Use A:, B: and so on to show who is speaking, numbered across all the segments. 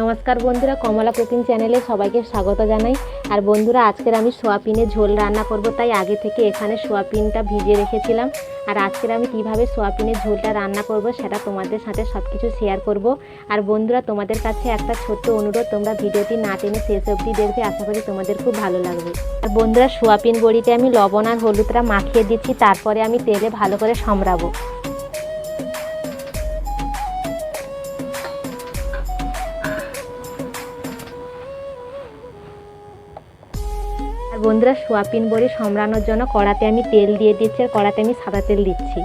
A: নমস্কার বন্ধুরা, কমলা কুকিং চ্যানেলে সবাইকে স্বাগত জানাই। আর বন্ধুরা, আজকের আমি সোয়াবিনের ঝোল রান্না করব, তাই আগে থেকে এখানে সোয়াবিনটা ভিজিয়ে রেখেছিলাম। আর আজকের আমি কীভাবে সোয়াবিনের ঝোলটা রান্না করব সেটা তোমাদের সাথে সব কিছু শেয়ার করব। আর বন্ধুরা, তোমাদের কাছে একটা ছোট্ট অনুরোধ, তোমরা ভিডিওটি না টেনে শেষ অবধি দেখবে, আশা করি তোমাদের খুব ভালো লাগবে। আর বন্ধুরা, সোয়াবিন বড়িতে আমি লবণ আর হলুদটা মাখিয়ে দিচ্ছি, তারপরে আমি তেলে ভালো করে সম্রাবো। বন্ধুরা সোয়াবিন বড়ি সম্রানোর জন্য কড়াতে আমি তেল দিয়ে দিচ্ছি আর কড়াতে আমি সাদা তেল দিচ্ছি।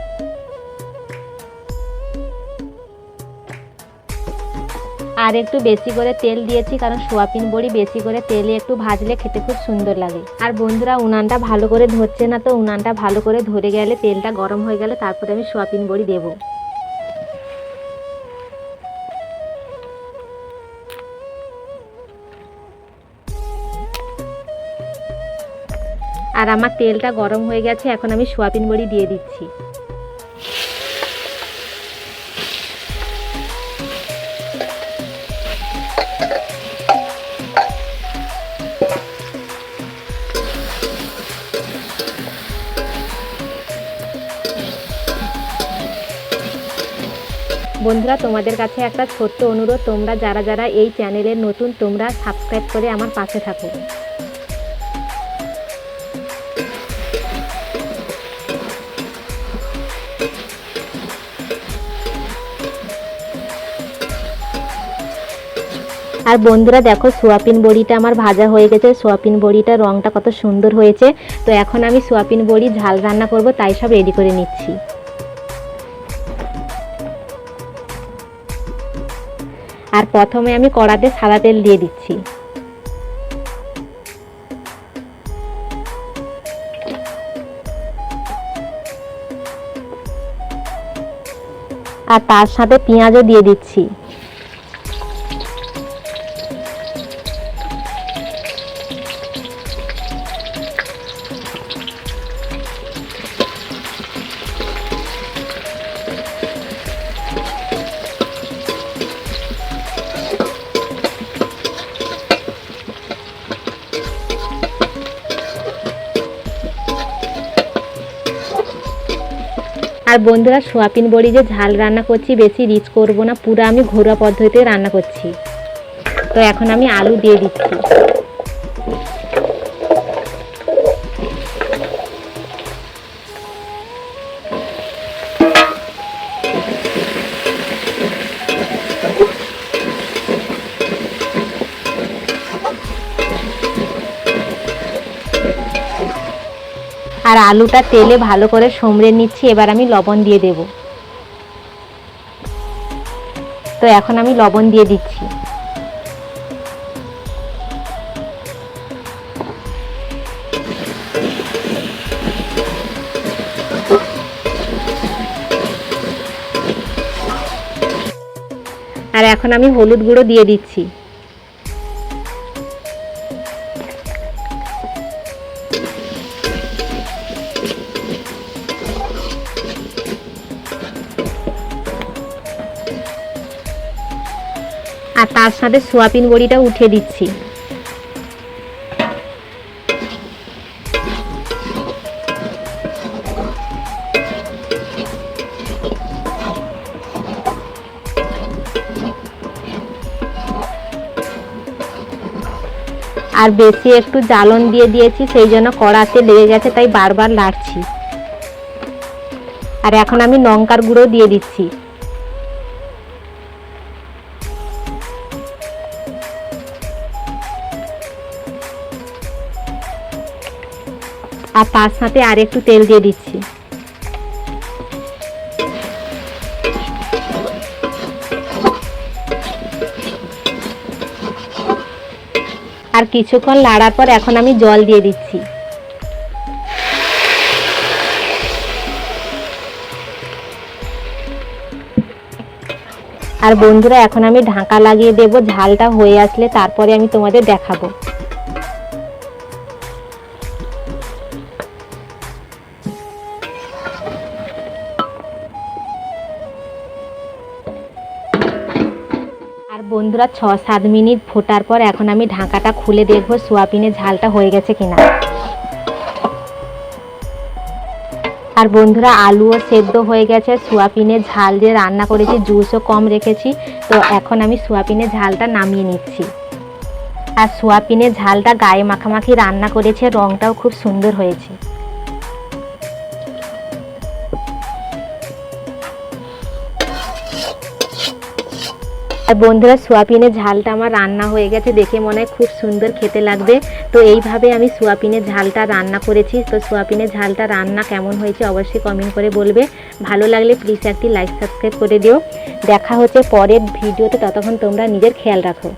A: আর একটু বেশি করে তেল দিয়েছি কারণ সোয়াবিন বড়ি বেশি করে তেলে একটু ভাজলে খেতে খুব সুন্দর লাগে। আর বন্ধুরা উনানটা ভালো করে ধরছে না তো উনানটা ভালো করে ধরে গেলে তেলটা গরম হয়ে গেলে তারপরে আমি সোয়াবিন বড়ি দেবো। আর আমার তেলটা গরম হয়ে গেছে, এখন আমি সোয়াবিন বড়ি দিয়ে দিচ্ছি। বন্ধুরা, তোমাদের কাছে একটা ছোট্ট অনুরোধ, তোমরা যারা যারা এই চ্যানেলের নতুন, তোমরা সাবস্ক্রাইব করে আমার পাশে থাকো। আর বন্ধুরা দেখো, সোয়াবিন বড়িটা আমার ভাজা হয়ে গেছে। সোয়াবিন বড়িটা রঙটা কত সুন্দর হয়েছে। তো এখন আমি সোয়াবিন বড়ি ঝাল রান্না করব, তাই সব রেডি করে নিচ্ছি। আর প্রথমে আমি কড়াতে সাদা তেল দিয়ে দিচ্ছি। আর তার সাথে পেঁয়াজও দিয়ে দিচ্ছি। আর বন্ধুরা সোয়াবিন বড়ি যে ঝাল রান্না করছি, বেশি রিচ করব না। পুরো আমি ঘরোয়া পদ্ধতিতে রান্না করছি। তো এখন আমি আলু দিয়ে দিচ্ছি। আর আলুটা তেলে ভালো করে সমড়ে নিচ্ছি, এবার আমি লবণ দিয়ে দেব। তো এখন আমি লবণ দিয়ে দিচ্ছি। আর এখন আমি হলুদ গুঁড়ো দিয়ে দিচ্ছি। আর তার সাথে সোয়াবিন বড়িটা উঠিয়ে দিচ্ছি। আর বেশি একটু জ্বালন দিয়ে দিয়েছি, সেই জন্য কড়াতে লেগে গেছে, তাই বারবার লাড়ছি আর এখন আমি লঙ্কার গুঁড়ো দিয়ে দিচ্ছি। আর তার সাথে আর একটু তেল দিয়ে দিচ্ছি। আর কিছুক্ষণ লাড়ার পর এখন আমি জল দিয়ে দিচ্ছি। আর বন্ধুরা, এখন আমি ঢাকা লাগিয়ে দেব, ঝালটা হয়ে আসলে তারপরে আমি তোমাদের দেখাবো। বন্ধুরা ছ সাত মিনিট ফোটার পর এখন আমি ঢাকাটা খুলে দেখব সোয়াবিনের ঝালটা হয়ে গেছে কিনা। আর বন্ধুরা, আলুও সেদ্ধ হয়ে গেছে, সোয়াবিনের ঝাল দিয়ে রান্না করেছি, জুসও কম রেখেছি, তো এখন আমি সোয়াবিনের ঝালটা নামিয়ে নিচ্ছি। আর সোয়াবিনের ঝালটা গায়ে মাখামাখি রান্না করেছে রঙটাও খুব সুন্দর হয়েছে। আর বন্ধুরা, সোয়াবিনের ঝালটা আমার রান্না হয়ে গেছে দেখে মনে হয় খুব সুন্দর খেতে লাগবে। তো এইভাবে আমি সোয়াবিনের ঝালটা রান্না করেছি। তো সোয়াবিনের ঝালটা রান্না কেমন হয়েছে অবশ্যই কমেন্ট করে বলবে। ভালো লাগলে প্লিজ একটি লাইক সাবস্ক্রাইব করে দিও। দেখা হচ্ছে পরের ভিডিওতে। ততক্ষণ তোমরা নিজের খেয়াল রাখো।